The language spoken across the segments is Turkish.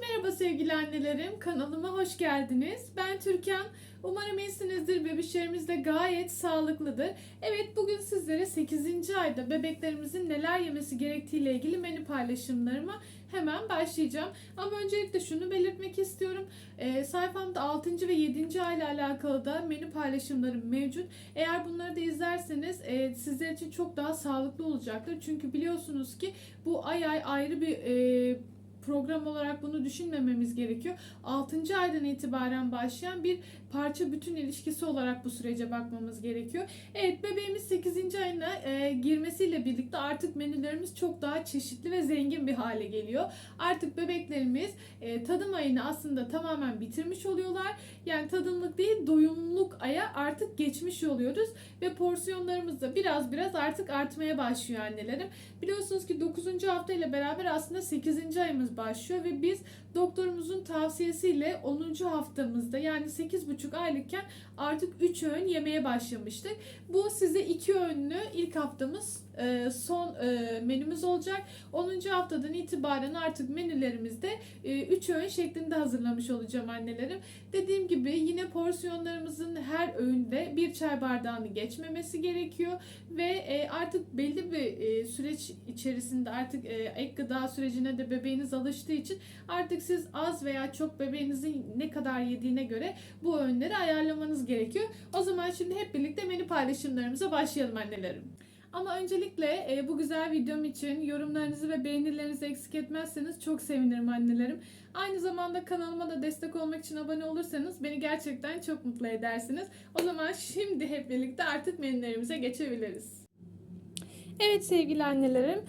Merhaba sevgili annelerim, kanalıma hoş geldiniz. Ben Türkan. Umarım iyisinizdir, bebişlerimiz de gayet sağlıklıdır. Evet, bugün sizlere 8. ayda bebeklerimizin neler yemesi gerektiğiyle ilgili menü paylaşımlarıma hemen başlayacağım. Ama öncelikle şunu belirtmek istiyorum. Ee, sayfamda 6. ve 7. ayla alakalı da menü paylaşımlarım mevcut. Eğer bunları da izlerseniz e, sizler için çok daha sağlıklı olacaktır. Çünkü biliyorsunuz ki bu ay ay ayrı bir e, program olarak bunu düşünmememiz gerekiyor. 6. aydan itibaren başlayan bir parça bütün ilişkisi olarak bu sürece bakmamız gerekiyor. Evet bebeğimiz 8. ayına e, girmesiyle birlikte artık menülerimiz çok daha çeşitli ve zengin bir hale geliyor. Artık bebeklerimiz e, tadım ayını aslında tamamen bitirmiş oluyorlar. Yani tadımlık değil doyumluk aya artık geçmiş oluyoruz ve porsiyonlarımız da biraz biraz artık artmaya başlıyor annelerim. Biliyorsunuz ki 9. hafta ile beraber aslında 8. ayımız başlıyor ve biz doktorumuzun tavsiyesiyle 10. haftamızda yani 8,5 aylıkken artık 3 öğün yemeye başlamıştık. Bu size 2 öğünlü ilk haftamız e, son e, menümüz olacak. 10. haftadan itibaren artık menülerimizde 3 öğün şeklinde hazırlamış olacağım annelerim. Dediğim gibi yine porsiyonlarımızın her öğünde bir çay bardağını geçmemesi gerekiyor ve e, artık belli bir e, süreç içerisinde artık e, ek gıda sürecine de bebeğiniz alıştığı için artık siz az veya çok bebeğinizin ne kadar yediğine göre bu öğünleri ayarlamanız gerekiyor. O zaman şimdi hep birlikte menü paylaşımlarımıza başlayalım annelerim. Ama öncelikle e, bu güzel videom için yorumlarınızı ve beğenilerinizi eksik etmezseniz çok sevinirim annelerim. Aynı zamanda kanalıma da destek olmak için abone olursanız beni gerçekten çok mutlu edersiniz. O zaman şimdi hep birlikte artık menülerimize geçebiliriz. Evet sevgili annelerim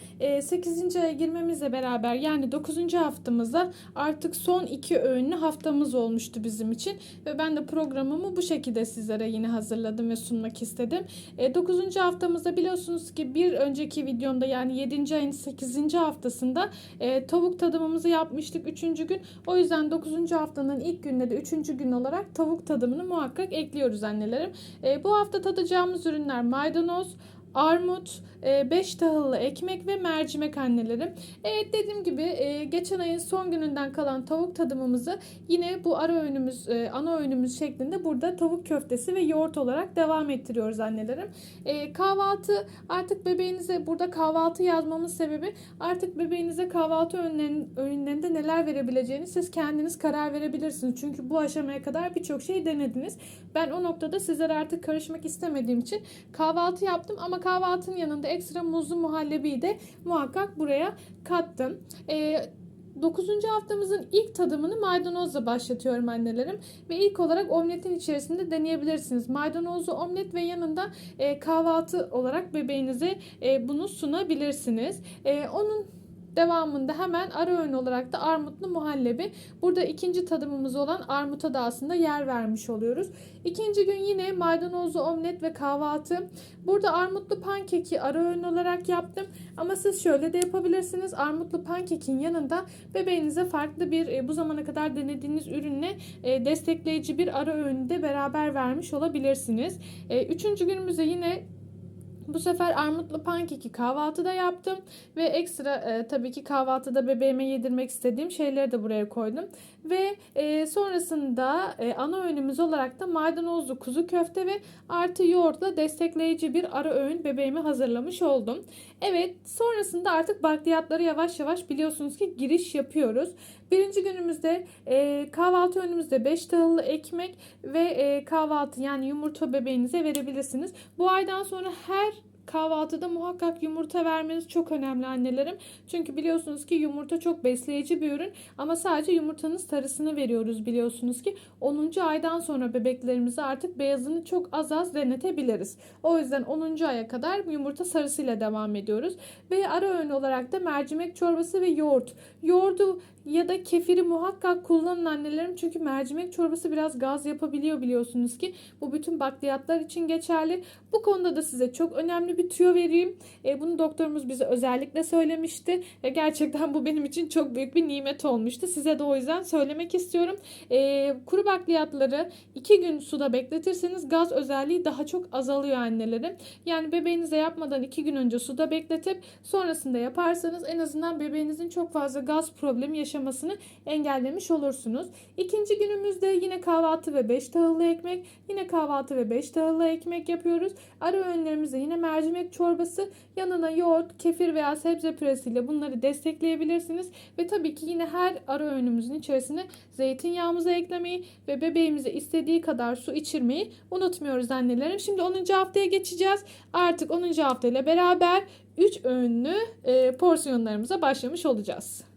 8. aya girmemizle beraber yani 9. haftamızda artık son iki öğünlü haftamız olmuştu bizim için. Ve ben de programımı bu şekilde sizlere yine hazırladım ve sunmak istedim. 9. haftamızda biliyorsunuz ki bir önceki videomda yani 7. ayın 8. haftasında e, tavuk tadımımızı yapmıştık 3. gün. O yüzden 9. haftanın ilk gününde de 3. gün olarak tavuk tadımını muhakkak ekliyoruz annelerim. E, bu hafta tadacağımız ürünler maydanoz, armut, 5 tahıllı ekmek ve mercimek annelerim. Evet dediğim gibi e, geçen ayın son gününden kalan tavuk tadımımızı yine bu ara öğünümüz, e, ana öğünümüz şeklinde burada tavuk köftesi ve yoğurt olarak devam ettiriyoruz annelerim. E, kahvaltı artık bebeğinize burada kahvaltı yazmamın sebebi artık bebeğinize kahvaltı öğünlerin, öğünlerinde neler verebileceğini siz kendiniz karar verebilirsiniz. Çünkü bu aşamaya kadar birçok şey denediniz. Ben o noktada sizlere artık karışmak istemediğim için kahvaltı yaptım ama kahvaltının yanında ekstra muzlu muhallebiyi de muhakkak buraya kattım. Ee, 9. haftamızın ilk tadımını maydanozla başlatıyorum annelerim. Ve ilk olarak omletin içerisinde deneyebilirsiniz. Maydanozlu omlet ve yanında e, kahvaltı olarak bebeğinize e, bunu sunabilirsiniz. E, onun Devamında hemen ara öğün olarak da armutlu muhallebi. Burada ikinci tadımımız olan armuta da aslında yer vermiş oluyoruz. İkinci gün yine maydanozlu omlet ve kahvaltı. Burada armutlu pankeki ara öğün olarak yaptım. Ama siz şöyle de yapabilirsiniz. Armutlu pankekin yanında bebeğinize farklı bir e, bu zamana kadar denediğiniz ürünle e, destekleyici bir ara öğünü de beraber vermiş olabilirsiniz. E, üçüncü günümüzde yine bu sefer armutlu pankeki kahvaltıda yaptım ve ekstra e, tabii ki kahvaltıda bebeğime yedirmek istediğim şeyleri de buraya koydum. Ve e, sonrasında e, ana öğünümüz olarak da maydanozlu kuzu köfte ve artı yoğurtla destekleyici bir ara öğün bebeğime hazırlamış oldum. Evet sonrasında artık bakliyatları yavaş yavaş biliyorsunuz ki giriş yapıyoruz. Birinci günümüzde e, kahvaltı önümüzde 5 tahıllı ekmek ve e, kahvaltı yani yumurta bebeğinize verebilirsiniz. Bu aydan sonra her kahvaltıda muhakkak yumurta vermeniz çok önemli annelerim. Çünkü biliyorsunuz ki yumurta çok besleyici bir ürün ama sadece yumurtanın sarısını veriyoruz biliyorsunuz ki 10. aydan sonra bebeklerimize artık beyazını çok az az denetebiliriz. O yüzden 10. aya kadar yumurta sarısıyla devam ediyoruz. Ve ara öğün olarak da mercimek çorbası ve yoğurt. Yoğurdu ya da kefiri muhakkak kullanın annelerim. Çünkü mercimek çorbası biraz gaz yapabiliyor biliyorsunuz ki. Bu bütün bakliyatlar için geçerli. Bu konuda da size çok önemli bir tüyo vereyim. E, bunu doktorumuz bize özellikle söylemişti. Ve gerçekten bu benim için çok büyük bir nimet olmuştu. Size de o yüzden söylemek istiyorum. E, kuru bakliyatları 2 gün suda bekletirseniz gaz özelliği daha çok azalıyor annelerim. Yani bebeğinize yapmadan 2 gün önce suda bekletip sonrasında yaparsanız en azından bebeğinizin çok fazla gaz problemi yaşamasını engellemiş olursunuz. İkinci günümüzde yine kahvaltı ve 5 tahıllı ekmek, yine kahvaltı ve 5 tahıllı ekmek yapıyoruz. Ara öğünlerimizde yine mercimek çorbası, yanına yoğurt, kefir veya sebze püresiyle bunları destekleyebilirsiniz. Ve tabii ki yine her ara öğünümüzün içerisine zeytinyağımızı eklemeyi ve bebeğimize istediği kadar su içirmeyi unutmuyoruz annelerim. Şimdi 10. haftaya geçeceğiz. Artık 10. hafta ile beraber 3 öğünlü e, porsiyonlarımıza başlamış olacağız.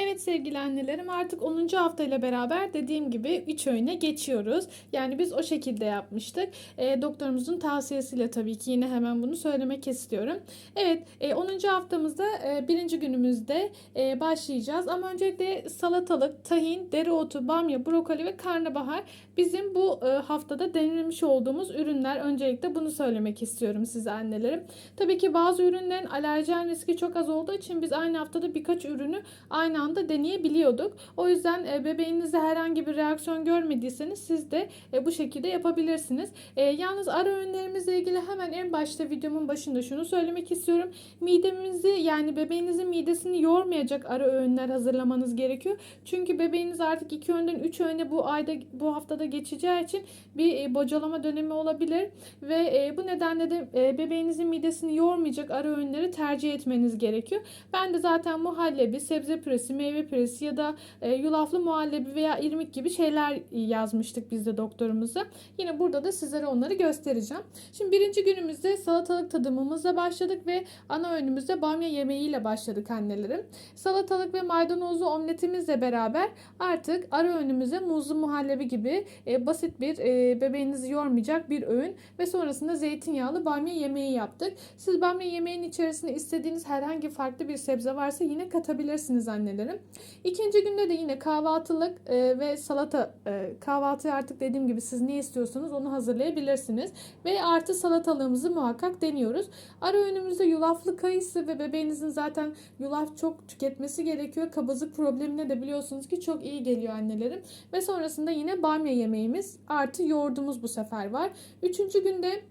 Evet sevgili annelerim artık 10. hafta ile beraber dediğim gibi 3 öğüne geçiyoruz. Yani biz o şekilde yapmıştık. E, doktorumuzun tavsiyesiyle tabii ki yine hemen bunu söylemek istiyorum. Evet e, 10. haftamızda e, birinci günümüzde e, başlayacağız. Ama öncelikle salatalık, tahin, dereotu, bamya, brokoli ve karnabahar bizim bu e, haftada denemiş olduğumuz ürünler. Öncelikle bunu söylemek istiyorum size annelerim. Tabii ki bazı ürünlerin alerjen riski çok az olduğu için biz aynı haftada birkaç ürünü aynı anda deneyebiliyorduk. O yüzden e, bebeğinizde herhangi bir reaksiyon görmediyseniz siz de e, bu şekilde yapabilirsiniz. Yalnız ara öğünlerimizle ilgili hemen en başta videomun başında şunu söylemek istiyorum. Midemizi yani bebeğinizin midesini yormayacak ara öğünler hazırlamanız gerekiyor. Çünkü bebeğiniz artık iki öğünden üç öğüne bu ayda bu haftada geçeceği için bir e, bocalama dönemi olabilir ve e, bu nedenle de e, bebeğinizin midesini yormayacak ara öğünleri tercih etmeniz gerekiyor. Ben de zaten muhallebi, sebze püresi, meyve püresi ya da yulaflı muhallebi veya irmik gibi şeyler yazmıştık biz de doktorumuza. Yine burada da sizlere onları göstereceğim. Şimdi birinci günümüzde salatalık tadımımızla başladık ve ana öğünümüzde bamya yemeğiyle başladık annelerim. Salatalık ve maydanozlu omletimizle beraber artık ara öğünümüze muzlu muhallebi gibi e, basit bir e, bebeğinizi yormayacak bir öğün ve sonrasında zeytinyağlı bamya yemeği yaptık. Siz bamya yemeğin içerisine istediğiniz herhangi farklı bir sebze varsa yine katabilirsiniz annelerim. İkinci günde de yine kahvaltılık e, ve salata e, kahvaltı artık dediğim gibi siz ne istiyorsanız onu hazırlayabilirsiniz. Ve artı salatalığımızı muhakkak deniyoruz. Ara öğünümüzde yulaflı kayısı ve bebeğinizin zaten yulaf çok tüketmesi gerekiyor. Kabızlık problemine de biliyorsunuz ki çok iyi geliyor annelerim. Ve sonrasında yine bamya yemeğimiz artı yoğurdumuz bu sefer var. Üçüncü günde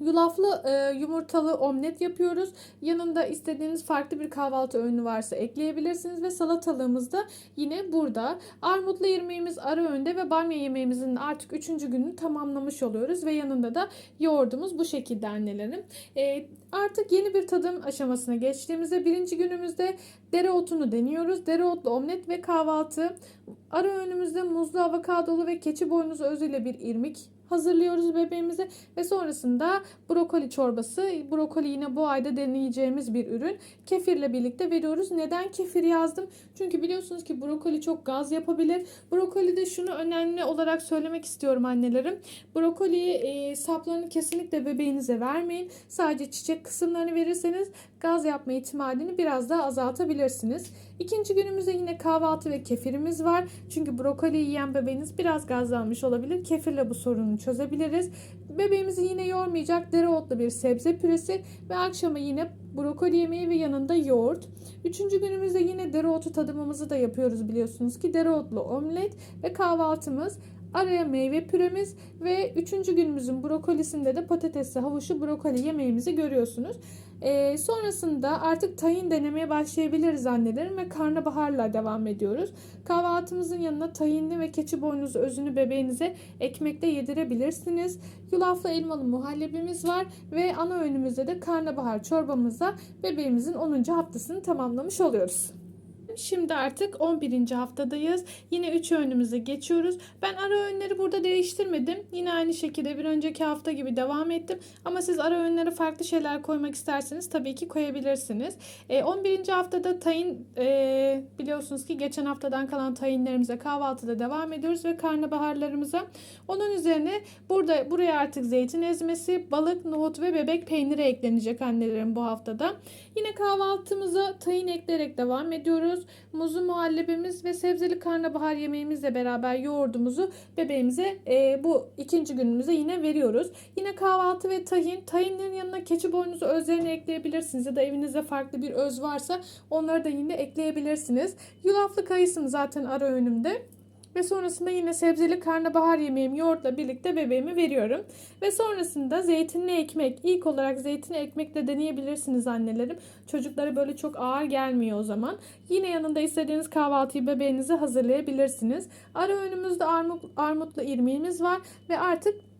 Yulaflı e, yumurtalı omlet yapıyoruz. Yanında istediğiniz farklı bir kahvaltı öğünü varsa ekleyebilirsiniz ve salatalığımız da yine burada. Armutlu irmiğimiz ara öğünde ve bamya yemeğimizin artık üçüncü gününü tamamlamış oluyoruz ve yanında da yoğurdumuz bu şekilde annelerim. E, artık yeni bir tadım aşamasına geçtiğimizde birinci günümüzde dereotunu deniyoruz. Dereotlu omlet ve kahvaltı. Ara öğünümüzde muzlu avokadolu ve keçi boynuzu özüyle bir irmik hazırlıyoruz bebeğimize ve sonrasında brokoli çorbası. Brokoli yine bu ayda deneyeceğimiz bir ürün. Kefirle birlikte veriyoruz. Neden kefir yazdım? Çünkü biliyorsunuz ki brokoli çok gaz yapabilir. Brokoli de şunu önemli olarak söylemek istiyorum annelerim. Brokoli e, saplarını kesinlikle bebeğinize vermeyin. Sadece çiçek kısımlarını verirseniz gaz yapma ihtimalini biraz daha azaltabilirsiniz. İkinci günümüzde yine kahvaltı ve kefirimiz var. Çünkü brokoli yiyen bebeğiniz biraz gazlanmış olabilir. Kefirle bu sorunu çözebiliriz. Bebeğimizi yine yormayacak dereotlu bir sebze püresi ve akşama yine brokoli yemeği ve yanında yoğurt. Üçüncü günümüzde yine dereotu tadımımızı da yapıyoruz biliyorsunuz ki dereotlu omlet ve kahvaltımız. Araya meyve püremiz ve üçüncü günümüzün brokolisinde de patatesli havuçlu brokoli yemeğimizi görüyorsunuz. Ee, sonrasında artık tahin denemeye başlayabiliriz annelerim ve karnabaharla devam ediyoruz. Kahvaltımızın yanına tahinli ve keçi boynuzu özünü bebeğinize ekmekte yedirebilirsiniz. Yulaflı elmalı muhallebimiz var ve ana öğünümüzde de karnabahar çorbamıza bebeğimizin 10. haftasını tamamlamış oluyoruz. Şimdi artık 11. haftadayız. Yine 3 öğünümüze geçiyoruz. Ben ara öğünleri burada değiştirmedim. Yine aynı şekilde bir önceki hafta gibi devam ettim. Ama siz ara öğünlere farklı şeyler koymak isterseniz tabii ki koyabilirsiniz. E, 11. haftada tayin e, biliyorsunuz ki geçen haftadan kalan tayinlerimize kahvaltıda devam ediyoruz ve karnabaharlarımıza. Onun üzerine burada buraya artık zeytin ezmesi, balık, nohut ve bebek peyniri eklenecek annelerin bu haftada. Yine kahvaltımıza tayin ekleyerek devam ediyoruz. Yoğurdumuz, muzlu muhallebimiz ve sebzeli karnabahar yemeğimizle beraber yoğurdumuzu bebeğimize e, bu ikinci günümüze yine veriyoruz. Yine kahvaltı ve tahin. Tahinlerin yanına keçi boynuzu özlerini ekleyebilirsiniz ya da evinizde farklı bir öz varsa onları da yine ekleyebilirsiniz. Yulaflı kayısım zaten ara öğünümde. Ve sonrasında yine sebzeli karnabahar yemeğim yoğurtla birlikte bebeğime veriyorum. Ve sonrasında zeytinli ekmek. İlk olarak zeytinli ekmekle deneyebilirsiniz annelerim. Çocuklara böyle çok ağır gelmiyor o zaman. Yine yanında istediğiniz kahvaltıyı bebeğinize hazırlayabilirsiniz. Ara önümüzde armut, armutlu irmiğimiz var ve artık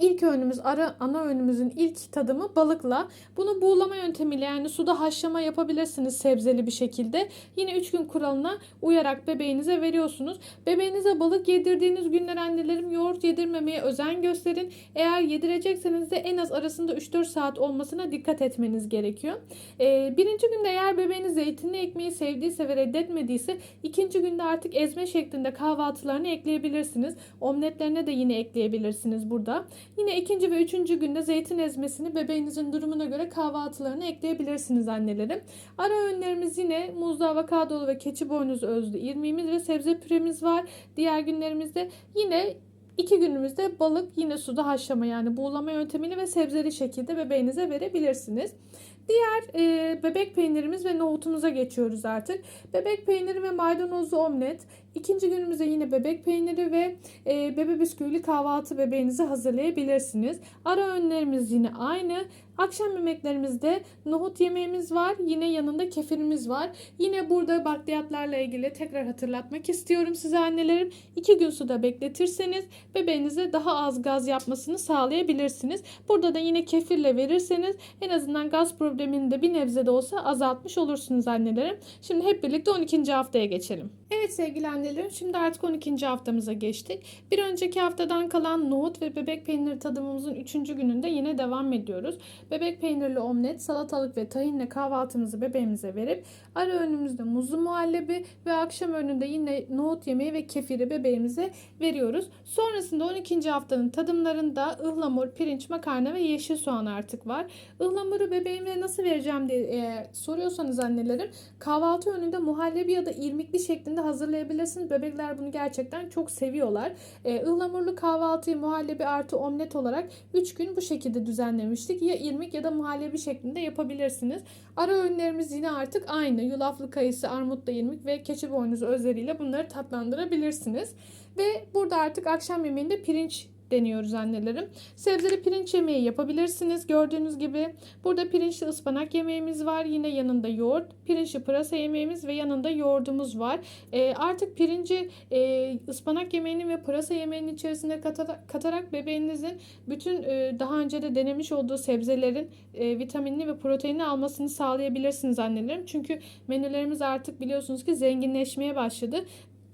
İlk öğünümüz ara ana öğünümüzün ilk tadımı balıkla. Bunu buğulama yöntemiyle yani suda haşlama yapabilirsiniz sebzeli bir şekilde. Yine 3 gün kuralına uyarak bebeğinize veriyorsunuz. Bebeğinize balık yedirdiğiniz günler annelerim yoğurt yedirmemeye özen gösterin. Eğer yedirecekseniz de en az arasında 3-4 saat olmasına dikkat etmeniz gerekiyor. Ee, birinci günde eğer bebeğiniz zeytinli ekmeği sevdiyse ve reddetmediyse ikinci günde artık ezme şeklinde kahvaltılarını ekleyebilirsiniz. Omletlerine de yine ekleyebilirsiniz burada. Yine ikinci ve üçüncü günde zeytin ezmesini bebeğinizin durumuna göre kahvaltılarına ekleyebilirsiniz annelerim. Ara öğünlerimiz yine muzlu, avokadolu ve keçi boynuzu özlü irmiğimiz ve sebze püremiz var. Diğer günlerimizde yine İki günümüzde balık yine suda haşlama yani buğulama yöntemiyle ve sebzeli şekilde bebeğinize verebilirsiniz. Diğer e, bebek peynirimiz ve nohutumuza geçiyoruz artık. Bebek peyniri ve maydanozlu omlet. İkinci günümüzde yine bebek peyniri ve e, bebe bisküvili kahvaltı bebeğinize hazırlayabilirsiniz. Ara öğünlerimiz yine aynı. Akşam yemeklerimizde nohut yemeğimiz var. Yine yanında kefirimiz var. Yine burada bakliyatlarla ilgili tekrar hatırlatmak istiyorum size annelerim. 2 gün suda bekletirseniz bebeğinize daha az gaz yapmasını sağlayabilirsiniz. Burada da yine kefirle verirseniz en azından gaz problemini de bir nebze de olsa azaltmış olursunuz annelerim. Şimdi hep birlikte 12. haftaya geçelim. Evet sevgili annelerim şimdi artık 12. haftamıza geçtik. Bir önceki haftadan kalan nohut ve bebek peyniri tadımımızın 3. gününde yine devam ediyoruz. Bebek peynirli omlet, salatalık ve tahinle kahvaltımızı bebeğimize verip ara öğünümüzde muzlu muhallebi ve akşam öğününde yine nohut yemeği ve kefiri bebeğimize veriyoruz. Sonrasında 12. haftanın tadımlarında ıhlamur, pirinç, makarna ve yeşil soğan artık var. Ihlamuru bebeğime nasıl vereceğim diye soruyorsanız annelerim kahvaltı önünde muhallebi ya da irmikli şeklinde hazırlayabilirsiniz. Bebekler bunu gerçekten çok seviyorlar. E, ıhlamurlu kahvaltıyı muhallebi artı omlet olarak 3 gün bu şekilde düzenlemiştik. Ya irmik ya da muhallebi şeklinde yapabilirsiniz. Ara öğünlerimiz yine artık aynı. Yulaflı kayısı, armutlu irmik ve keçi boynuzu özleriyle bunları tatlandırabilirsiniz. Ve burada artık akşam yemeğinde pirinç deniyoruz annelerim. Sebzeli pirinç yemeği yapabilirsiniz. Gördüğünüz gibi burada pirinçli ıspanak yemeğimiz var. Yine yanında yoğurt, pirinçli pırasa yemeğimiz ve yanında yoğurdumuz var. E, artık pirinci e, ıspanak yemeğinin ve pırasa yemeğinin içerisine katarak, katarak bebeğinizin bütün e, daha önce de denemiş olduğu sebzelerin e, vitaminini ve proteinini almasını sağlayabilirsiniz annelerim. Çünkü menülerimiz artık biliyorsunuz ki zenginleşmeye başladı.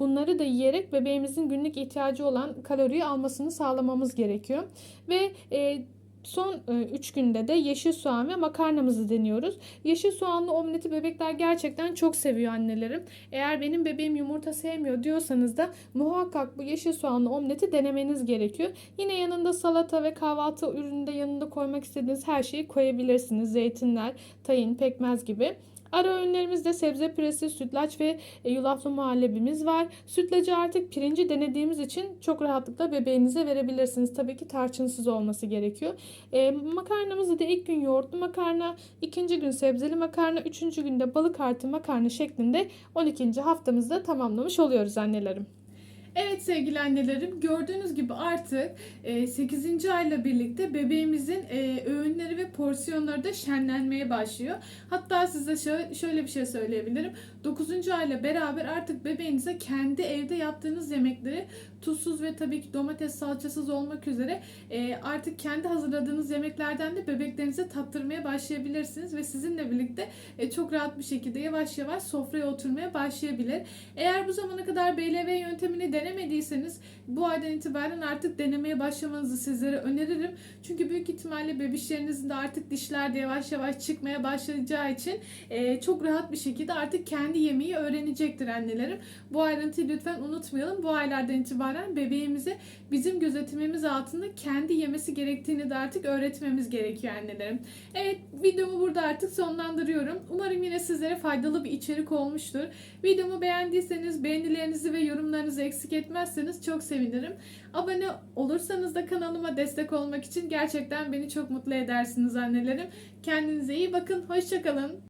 Bunları da yiyerek bebeğimizin günlük ihtiyacı olan kaloriyi almasını sağlamamız gerekiyor. Ve e, Son 3 günde de yeşil soğan ve makarnamızı deniyoruz. Yeşil soğanlı omleti bebekler gerçekten çok seviyor annelerim. Eğer benim bebeğim yumurta sevmiyor diyorsanız da muhakkak bu yeşil soğanlı omleti denemeniz gerekiyor. Yine yanında salata ve kahvaltı ürününde yanında koymak istediğiniz her şeyi koyabilirsiniz. Zeytinler, tahin, pekmez gibi. Ara öğünlerimizde sebze püresi, sütlaç ve e, yulaflı muhallebimiz var. Sütlacı artık pirinci denediğimiz için çok rahatlıkla bebeğinize verebilirsiniz. Tabii ki tarçınsız olması gerekiyor. E, makarnamızı da ilk gün yoğurtlu makarna, ikinci gün sebzeli makarna, üçüncü günde balık artı makarna şeklinde 12. haftamızda tamamlamış oluyoruz annelerim. Evet sevgili annelerim gördüğünüz gibi artık 8. ayla birlikte bebeğimizin e, öğünleri ve porsiyonları da şenlenmeye başlıyor. Hatta size şöyle bir şey söyleyebilirim. 9. ayla beraber artık bebeğinize kendi evde yaptığınız yemekleri tuzsuz ve tabii ki domates salçasız olmak üzere e, artık kendi hazırladığınız yemeklerden de bebeklerinize tattırmaya başlayabilirsiniz ve sizinle birlikte e, çok rahat bir şekilde yavaş yavaş sofraya oturmaya başlayabilir. Eğer bu zamana kadar BLV yöntemini denemediyseniz bu aydan itibaren artık denemeye başlamanızı sizlere öneririm. Çünkü büyük ihtimalle bebişlerinizin de artık dişler de yavaş yavaş çıkmaya başlayacağı için e, çok rahat bir şekilde artık kendi yemeği öğrenecektir annelerim. Bu ayrıntıyı lütfen unutmayalım. Bu aylardan itibaren bebeğimize bizim gözetimimiz altında kendi yemesi gerektiğini de artık öğretmemiz gerekiyor annelerim. Evet videomu burada artık sonlandırıyorum. Umarım yine sizlere faydalı bir içerik olmuştur. Videomu beğendiyseniz beğenilerinizi ve yorumlarınızı eksik etmezseniz çok sevinirim. Abone olursanız da kanalıma destek olmak için gerçekten beni çok mutlu edersiniz annelerim. Kendinize iyi bakın. Hoşçakalın.